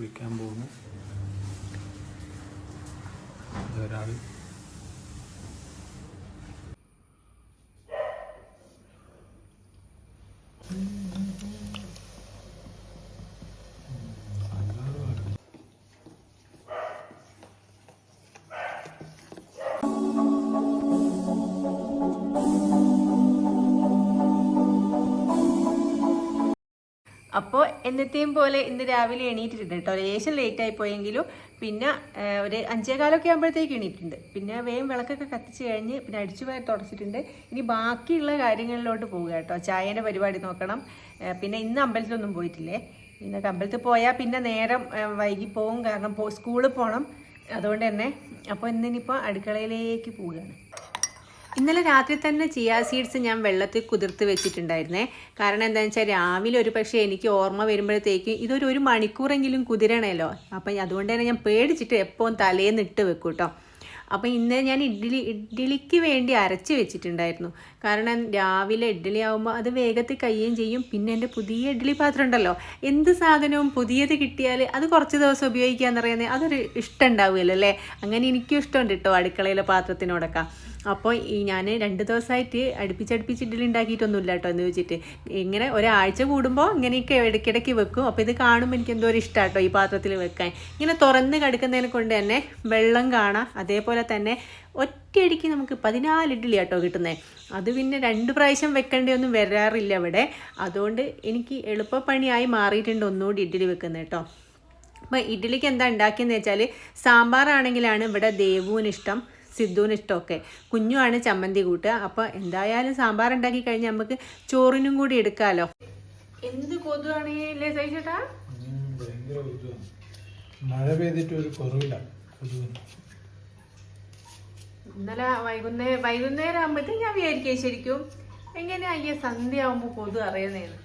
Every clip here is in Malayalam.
കുളിക്കാൻ പോകുന്നു. ഒരാൾ അപ്പോൾ എന്നത്തെയും പോലെ ഇന്ന് രാവിലെ എണീറ്റിട്ടുണ്ട് കേട്ടോ. ലേശം ലേറ്റ് ആയി പോയെങ്കിലും പിന്നെ ഒരു അഞ്ചേകാലൊക്കെ ആകുമ്പോഴത്തേക്ക് എണീറ്റിട്ടുണ്ട്. പിന്നെ വേഗം വിളക്കൊക്കെ കത്തിച്ച് കഴിഞ്ഞ് പിന്നെ അടിച്ചു പോയി തുടച്ചിട്ടുണ്ട്. ഇനി ബാക്കിയുള്ള കാര്യങ്ങളിലോട്ട് പോവുക കേട്ടോ. ചായേന്റെ പരിപാടി നോക്കണം. പിന്നെ ഇന്ന് അമ്പലത്തിലൊന്നും പോയിട്ടില്ലേ? ഇന്ന് അമ്പലത്തിൽ പോയാൽ പിന്നെ നേരം വൈകി പോകും കാരണം സ്കൂളിൽ പോകണം അതുകൊണ്ട് തന്നെ അപ്പോൾ ഇന്നിനിപ്പോൾ അടുക്കളയിലേക്ക് പോവുകയാണ്. ഇന്നലെ രാത്രി തന്നെ ചിയാ സീഡ്സ് ഞാൻ വെള്ളത്തിൽ കുതിർത്ത് വെച്ചിട്ടുണ്ടായിരുന്നേ. കാരണം എന്താണെന്ന് വെച്ചാൽ രാവിലെ ഒരു പക്ഷേ എനിക്ക് ഓർമ്മ വരുമ്പോഴത്തേക്ക് ഇതൊരു ഒരു മണിക്കൂറെങ്കിലും കുതിരണമല്ലോ അപ്പം അതുകൊണ്ട് തന്നെ ഞാൻ പേടിച്ചിട്ട് എപ്പോഴും തലേന്ന് ഇട്ട് വെക്കും കേട്ടോ അപ്പം ഇന്ന് ഞാൻ ഇഡ്ഡലി ഇഡ്ഡലിക്ക് വേണ്ടി അരച്ച് വെച്ചിട്ടുണ്ടായിരുന്നു. കാരണം രാവിലെ ഇഡ്ഡലി ആകുമ്പോൾ അത് വേഗത്തിൽ കയ്യും ചെയ്യും. പിന്നെ എന്റെ പുതിയ ഇഡ്ഡലി പാത്രം ഉണ്ടല്ലോ. എന്ത് സാധനവും പുതിയത് കിട്ടിയാൽ അത് കുറച്ച് ദിവസം ഉപയോഗിക്കാന്ന് പറയുന്നത് അതൊരു ഇഷ്ടം ഉണ്ടാവുമല്ലോ അല്ലേ? അങ്ങനെ എനിക്കും ഇഷ്ടമുണ്ട് കേട്ടോ അടുക്കളയിലെ പാത്രത്തിനോടൊക്കെ. അപ്പോൾ ഈ ഞാൻ രണ്ട് ദിവസമായിട്ട് അടുപ്പിച്ചടുപ്പിച്ച് ഇഡ്ഡലി ഉണ്ടാക്കിയിട്ടൊന്നുമില്ല കേട്ടോ എന്ന് വെച്ചിട്ട്. ഇങ്ങനെ ഒരാഴ്ച കൂടുമ്പോൾ ഇങ്ങനെയൊക്കെ ഇടയ്ക്കിടയ്ക്ക് വെക്കും. അപ്പോൾ ഇത് കാണുമ്പോൾ എനിക്ക് എന്തോ ഒരു ഇഷ്ടമാണ് കേട്ടോ ഈ പാത്രത്തിൽ വെക്കാൻ. ഇങ്ങനെ തുറന്ന് കിടക്കുന്നതിനെ കൊണ്ട് തന്നെ വെള്ളം കാണാം. അതേപോലെ തന്നെ ഒറ്റയടിക്ക് നമുക്ക് പതിനാല് ഇഡ്ഡലി കേട്ടോ കിട്ടുന്നത് അത് പിന്നെ രണ്ട് പ്രാവശ്യം വെക്കേണ്ടിയൊന്നും വരാറില്ല ഇവിടെ. അതുകൊണ്ട് എനിക്ക് എളുപ്പപ്പണിയായി മാറിയിട്ടുണ്ട് ഒന്നുകൂടി ഇഡ്ഡലി വെക്കുന്നത് കേട്ടോ. അപ്പോൾ ഇഡ്ഡലിക്ക് എന്താ ഉണ്ടാക്കിയെന്ന് വെച്ചാൽ സാമ്പാറാണെങ്കിലാണ് ഇവിടെ ദേവുവിന് ഇഷ്ടം. സിദ്ധുവിന് ഇഷ്ടമൊക്കെ. കുഞ്ഞുമാണ് ചമ്മന്തി കൂട്ടുക. അപ്പോൾ എന്തായാലും സാമ്പാർ ഉണ്ടാക്കി കഴിഞ്ഞാൽ നമുക്ക് ചോറിനും കൂടി എടുക്കാമല്ലോ എന്ത് കൊതുവാണല്ലേ മഴ പെയ്തിട്ട് ഒരു കുറവില്ല ഇന്നലെ വൈകുന്നേരം വൈകുന്നേരം ആകുമ്പോഴത്തേക്ക് ഞാൻ വിചാരിക്കുക ശരിക്കും എങ്ങനെയാ ഈ സന്ധ്യ ആവുമ്പോ കൊതു അറിയുന്നേന്ന്.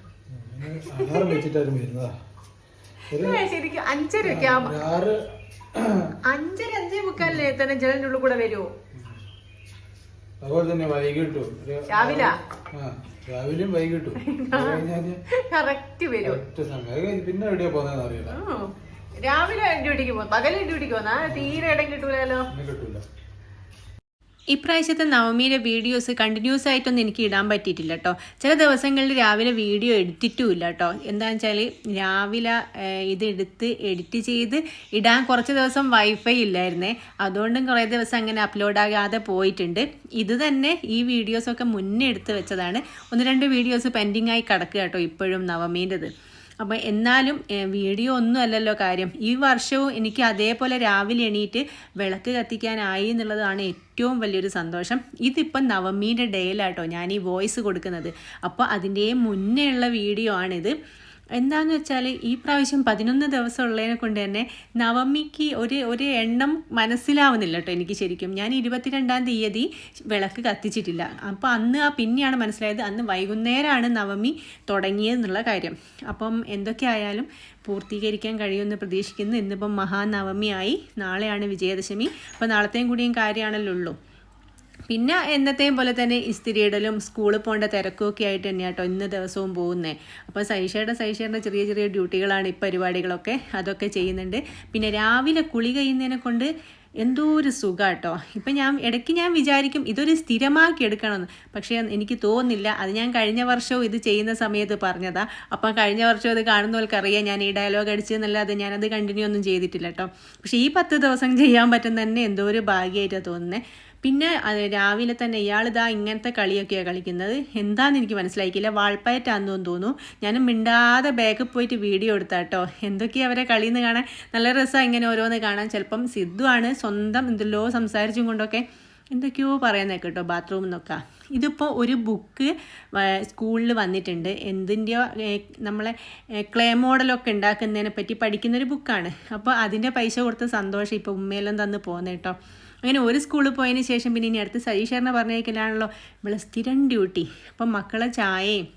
ശരിക്കും അഞ്ചരയൊക്കെ ആവുമ്പോ അഞ്ചര അഞ്ചേ മുക്കാലിലെ തന്നെ ജനലിന്റെ ഉള്ളിൽ കൂടെ വരുമോ അതുപോലെ തന്നെ വൈകിട്ടും രാവിലെ? രാവിലെയും വൈകിട്ടും. കറക്റ്റ് വരും. പിന്നെ എവിടെയാ പോകുന്നതെന്ന് അറിയില്ല. രാവിലെ ഡ്യൂട്ടിക്ക് പോകും പകൽ ഡ്യൂട്ടിക്ക് പോന്നാ? തീരെ ഇടം കിട്ടൂലോ കിട്ടൂല. ഇപ്രാവശ്യത്തെ നവമിയുടെ വീഡിയോസ് കണ്ടിന്യൂസ് ആയിട്ടൊന്നും എനിക്ക് ഇടാൻ പറ്റിയിട്ടില്ല കേട്ടോ ചില ദിവസങ്ങളിൽ രാവിലെ വീഡിയോ എടുത്തിട്ടും ഇല്ല കേട്ടോ എന്താണെന്ന് വെച്ചാൽ രാവിലെ ഇത് എടുത്ത് എഡിറ്റ് ചെയ്ത് ഇടാൻ കുറച്ച് ദിവസം വൈഫൈ ഇല്ലായിരുന്നേ. അതുകൊണ്ടും കുറേ ദിവസം അങ്ങനെ അപ്ലോഡ് ആകാതെ പോയിട്ടുണ്ട്. ഇത് തന്നെ ഈ വീഡിയോസൊക്കെ മുന്നേ എടുത്ത് വെച്ചതാണ്. ഒന്ന് രണ്ട് വീഡിയോസ് പെൻഡിങ് ആയി കിടക്കുക കേട്ടോ ഇപ്പോഴും നവമീന്റെത്. അപ്പം എന്നാലും വീഡിയോ ഒന്നും അല്ലല്ലോ കാര്യം. ഈ വർഷവും എനിക്ക് അതേപോലെ രാവിലെ എണീറ്റ് വിളക്ക് കത്തിക്കാനായി എന്നുള്ളതാണ് ഏറ്റവും വലിയൊരു സന്തോഷം. ഇതിപ്പം നവമീന്റെ ഡേയിലാട്ടോ ഞാൻ ഈ വോയിസ് കൊടുക്കുന്നത്. അപ്പോൾ അതിന്റെ മുന്നേ ഉള്ള വീഡിയോ ആണിത്. എന്താന്ന് വെച്ചാൽ ഈ പ്രാവശ്യം പതിനൊന്ന് ദിവസം ഉള്ളതിനെ കൊണ്ട് തന്നെ നവമിക്ക് ഒരു ഒരു എണ്ണം മനസ്സിലാവുന്നില്ല കേട്ടോ എനിക്ക് ശരിക്കും. ഞാൻ ഇരുപത്തിരണ്ടാം തീയതി വിളക്ക് കത്തിച്ചിട്ടില്ല. അപ്പോൾ അന്ന് ആ പിന്നെയാണ് മനസ്സിലായത് അന്ന് വൈകുന്നേരമാണ് നവമി തുടങ്ങിയതെന്നുള്ള കാര്യം. അപ്പം എന്തൊക്കെ ആയാലും പൂർത്തീകരിക്കാൻ കഴിയുമെന്ന് പ്രതീക്ഷിക്കുന്നു. ഇന്നിപ്പം മഹാനവമിയായി. നാളെയാണ് വിജയദശമി. അപ്പോൾ നാളത്തെയും കൂടിയും കാര്യമാണല്ലോ ഉള്ളൂ പിന്നെ എന്നത്തെയും പോലെ തന്നെ ഇസ്തിരിയിടലും സ്കൂളിൽ പോകേണ്ട തിരക്കും ഒക്കെ ആയിട്ട് തന്നെയാണ് കേട്ടോ ഇന്ന് ദിവസവും പോകുന്നത് അപ്പോൾ സൈഷയുടെ സൈഷയുടെ ചെറിയ ചെറിയ ഡ്യൂട്ടികളാണ് ഈ പരിപാടികളൊക്കെ. അതൊക്കെ ചെയ്യുന്നുണ്ട്. പിന്നെ രാവിലെ കുളി കഴിയുന്നതിനെ കൊണ്ട് എന്തോ ഒരു സുഖാട്ടോ. ഇപ്പം ഞാൻ ഇടയ്ക്ക് ഞാൻ വിചാരിക്കും ഇതൊരു സ്ഥിരമാക്കി എടുക്കണമെന്ന്. പക്ഷേ എനിക്ക് തോന്നുന്നില്ല. അത് ഞാൻ കഴിഞ്ഞ വർഷവും ഇത് ചെയ്യുന്ന സമയത്ത് പറഞ്ഞതാ. അപ്പം കഴിഞ്ഞ വർഷം അത് കാണുന്നവർക്കറിയാം ഞാൻ ഈ ഡയലോഗ് അടിച്ചെന്നല്ലാതെ ഞാനത് കണ്ടിന്യൂ ഒന്നും ചെയ്തിട്ടില്ല കേട്ടോ പക്ഷേ ഈ പത്ത് ദിവസം ചെയ്യാൻ പറ്റുന്ന തന്നെ എന്തോ ഒരു ഭാഗ്യമായിട്ടാണ് തോന്നുന്നത് പിന്നെ രാവിലെ തന്നെ ഇയാളിതാ ഇങ്ങനത്തെ കളിയൊക്കെയാണ് കളിക്കുന്നത്. എന്താണെന്ന് എനിക്ക് മനസ്സിലായിക്കില്ല. വാൾപ്പയറ്റാന്ന് തോന്നുന്നു. ഞാൻ മിണ്ടാതെ ബാക്കിൽ പോയിട്ട് വീഡിയോ എടുത്താട്ടോ. എന്തൊക്കെയാണ് അവരെ കളിയെന്ന് കാണാൻ? നല്ല രസമാണ് ഇങ്ങനെ ഓരോന്ന് കാണാൻ. ചിലപ്പം സിദ്ധു ആണ് സ്വന്തം എന്തെല്ലോ സംസാരിച്ചും കൊണ്ടൊക്കെ എന്തൊക്കെയോ പറയുന്നത് കേട്ടോ ബാത്റൂമിൽ നിന്നൊക്കെ ഇതിപ്പോൾ ഒരു ബുക്ക് സ്കൂളിൽ വന്നിട്ടുണ്ട്. എന്തിന്റെയോ നമ്മളെ ക്ലേ മോഡലൊക്കെ ഉണ്ടാക്കുന്നതിനെ പറ്റി പഠിക്കുന്നൊരു ബുക്കാണ്. അപ്പോൾ അതിന്റെ പൈസ കൊടുത്ത സന്തോഷം ഇപ്പോൾ ഉമ്മയെല്ലാം തന്ന് പോകുന്നത് കേട്ടോ അങ്ങനെ ഒരു സ്കൂളിൽ പോയതിന് ശേഷം പിന്നെ ഇനി അടുത്ത് സതീഷറിനെ പറഞ്ഞേക്കലാണല്ലോ നമ്മൾ സ്ഥിരം ഡ്യൂട്ടി അപ്പം മക്കളെ ചായയും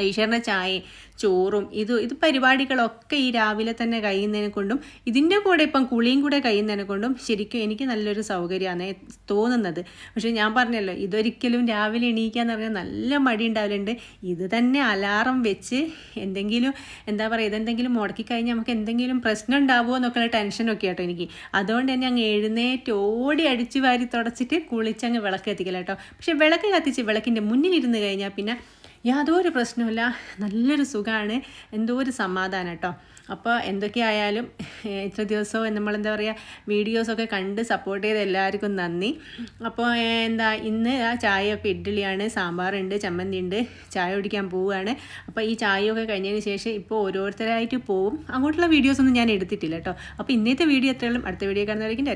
ഈശ്വരന്റെ ചായ ചോറും ഇത് ഇത് പരിപാടികളൊക്കെ ഈ രാവിലെ തന്നെ കഴിയുന്നതിനെ കൊണ്ടും ഇതിന്റെ കൂടെ ഇപ്പം കുളിയും കൂടെ കഴിയുന്നതിനെ കൊണ്ടും ശരിക്കും എനിക്ക് നല്ലൊരു സൗകര്യമാണ് തോന്നുന്നത്. പക്ഷേ ഞാൻ പറഞ്ഞല്ലോ ഇതൊരിക്കലും രാവിലെ എണീക്കാന്ന് പറഞ്ഞാൽ നല്ല മടി ഉണ്ടാവലുണ്ട്. ഇത് തന്നെ അലാറം വെച്ച് എന്തെങ്കിലും എന്താ പറയുക ഇതെന്തെങ്കിലും മുടക്കി കഴിഞ്ഞാൽ നമുക്ക് എന്തെങ്കിലും പ്രശ്നം ഉണ്ടാവുമോ എന്നൊക്കെയുള്ള ടെൻഷനൊക്കെ ആട്ടോ എനിക്ക്. അതുകൊണ്ട് തന്നെ അങ്ങ് എഴുന്നേറ്റ് ഓടി അടിച്ചു വാരി തുടച്ചിട്ട് കുളിച്ചങ്ങ് വിളക്ക് കത്തിക്കല പക്ഷേ പക്ഷെ വിളക്ക് കത്തിച്ച് വിളക്കിന്റെ മുന്നിലിരുന്ന് കഴിഞ്ഞാൽ പിന്നെ യാതൊരു പ്രശ്നമില്ല നല്ലൊരു സുഖമാണ് എന്തോ ഒരു സമാധാനം കേട്ടോ. അപ്പോൾ എന്തൊക്കെയായാലും ഇത്ര ദിവസവും നമ്മളെന്താ പറയുക വീഡിയോസൊക്കെ കണ്ട് സപ്പോർട്ട് ചെയ്ത എല്ലാവർക്കും നന്ദി. അപ്പോൾ എന്താ ഇന്ന് ആ ചായയൊക്കെ ഇഡ്ഡലിയാണ് സാമ്പാറുണ്ട് ചമ്മന്തി ഉണ്ട് ചായ കുടിക്കാൻ പോവുകയാണ്. അപ്പോൾ ഈ ചായയൊക്കെ കഴിഞ്ഞതിന് ശേഷം ഇപ്പോൾ ഓരോരുത്തരായിട്ട് പോവും. അങ്ങോട്ടുള്ള വീഡിയോസൊന്നും ഞാൻ എടുത്തിട്ടില്ല കേട്ടോ. അപ്പോൾ ഇന്നത്തെ വീഡിയോ എത്രയും അടുത്ത വീഡിയോ കാണുന്നവരേക്കും